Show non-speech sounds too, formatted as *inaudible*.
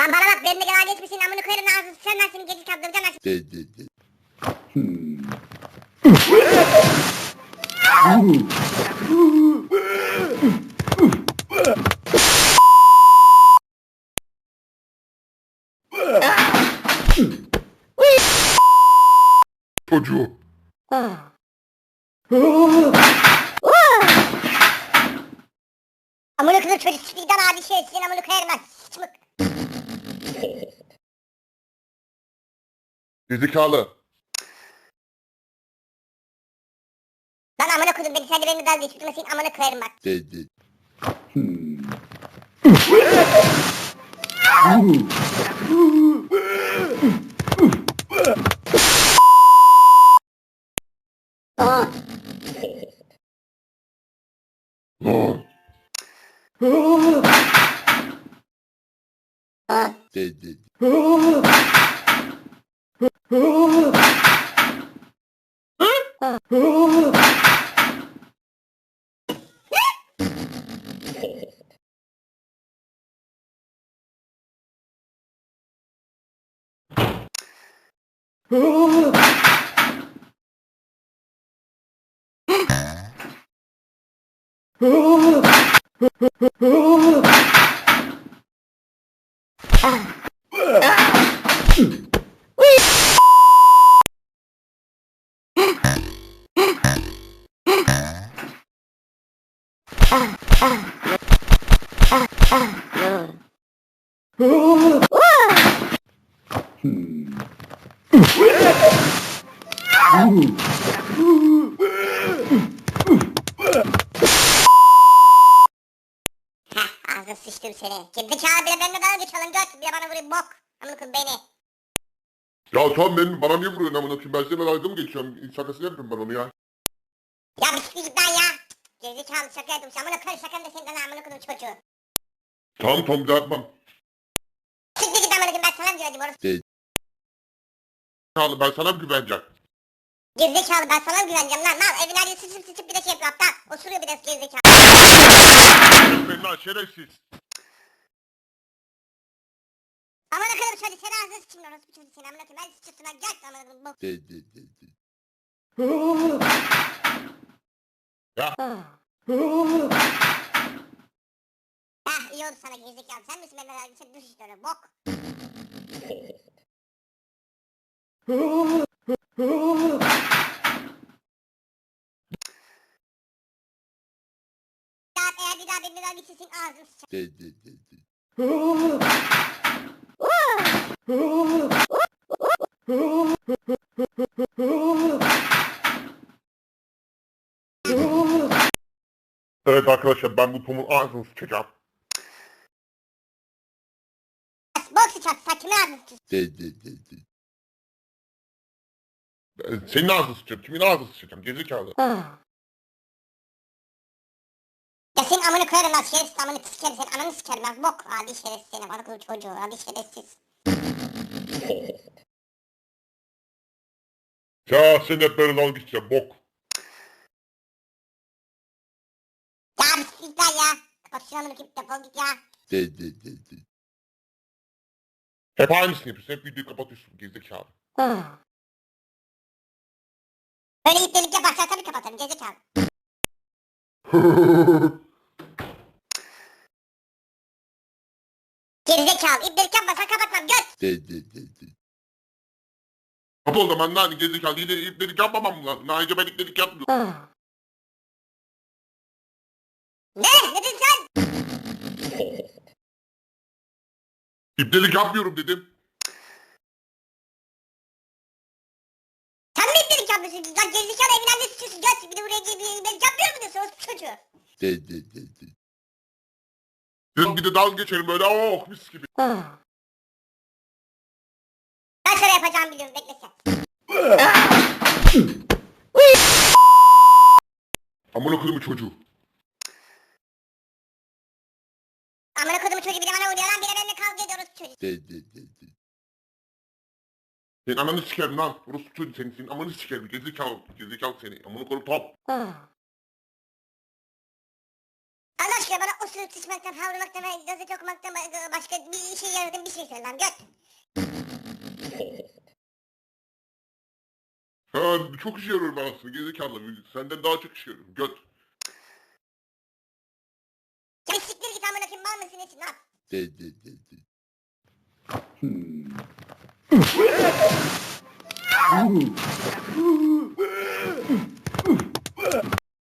Lan bana bak benimle gelen geçmişsin amını koyarım ağzını sen ben seni gece kaldıracağım ben De, de, de. Çocuğu. Sikiden adi şey sizin amını koyarım ben sıçmık. Gerizekalı. Lan amına koydum beni sen de benimle dalga geçip durmasın amını koyarım bak. De, de. Lan. De, de. Sıçtım seni. Gerizekalı bile benimle dalga geçiyor lan göt. Bir de bana vuruyor bok. Amına koyayım beni. Ya tamam benim bana niye vuruyorsun amına koyayım? Ben seninle dalga mı geçiyorum? Şakasını yapıyorum ben onu ya. Ya bir siktir git lan ya. Gerizekalı şaka yaptım. Amına koyayım şakanı da senin lan amına koyayım çocuğu. Tamam tamam bir daha yapmam. Siktir git amına koyayım ben sana mı güvendim orası? Gerizekalı ben sana mı güveneceğim? Gerizekalı ben sana mı güveneceğim lan? Lan evin her yeri sıçıp sıçıp bir de şey yapıyor aptal. Osuruyor bir de gerizekalı. Ben lan şerefsiz. Amına koyayım çocuğu seni ağzına sıçayım lan bir çocuğu seni amına koyayım. Ben sıçırsın lan gel amına koyayım bok. Ya. Heh iyi oldu sana gerizekalı. Sen misin benimle dalga geçen düş işte öyle bok. Ya eğer bir daha benimle dalga geçirsin ağzını sıçarım. Evet arkadaşlar ben bu Tom'un ağzını sıçacağım. Bok sen kimin ağzını. Ben senin ağzını sıçacağım. Kimin ağzını sıçacağım? Gerizekalı. Ya senin amını koyarım lan şerefsiz amını sikerim senin ananı sikerim lan bok. Adi şerefsiz seni bana çocuğu adi şerefsiz. Ya sen hep böyle dalga geçeceğim. Bok. Ya bir siktir lan ya. Kapat şunu amını koyayım defol git ya. De, de, de, de. Hep aynısını yapıyorsun. Hep videoyu kapatıyorsun. Gerizekalı. Böyle iplelik yaparsan tabii kapatırım gerizekalı. *laughs* Gerizekalı iplelik yapmasan kapatmam göt. de, de, de, de. Kapı o zaman lan gerizekalı. Yine ipledik yapmamam lazım. Daha önce ben ipledik yapmıyorum. Ne? Ne dedin sen? *laughs* İpledik yapmıyorum dedim. Sen mi iplelik yapmıyorsun? Lan gerizekalı evin anne sıçıyorsun göt. Bir de buraya gelip iplelik yapmıyor mu diyorsun çocuğu? De, de, de, de. Dedim bir de dalga geçelim böyle. Oh mis gibi. Ben sana yapacağımı biliyorum bekle sen. Amına koyduğum çocuğu. Amına kodumu çocuğu bir de bana vuruyor lan bir de benimle kavga ediyoruz çocuk. De, de, de, de. Senin ananı sikerim lan. Orası çocuğu senin. Senin amanı sikerim. Gerizekalı. Gerizekalı seni. Amına koyduğum top. Allah Başka bana usul sıçmaktan, havlamaktan, ve gazete okumaktan ba- başka bir işe yaradığın bir şey söyle lan göt. Ha, çok işe yarıyorum ben aslında gerizekalı. Senden daha çok işe yarıyorum. Göt. Ya siktir git amına koyayım mal mısın nesin lan? De, de, de, de. Hmm. Ooh.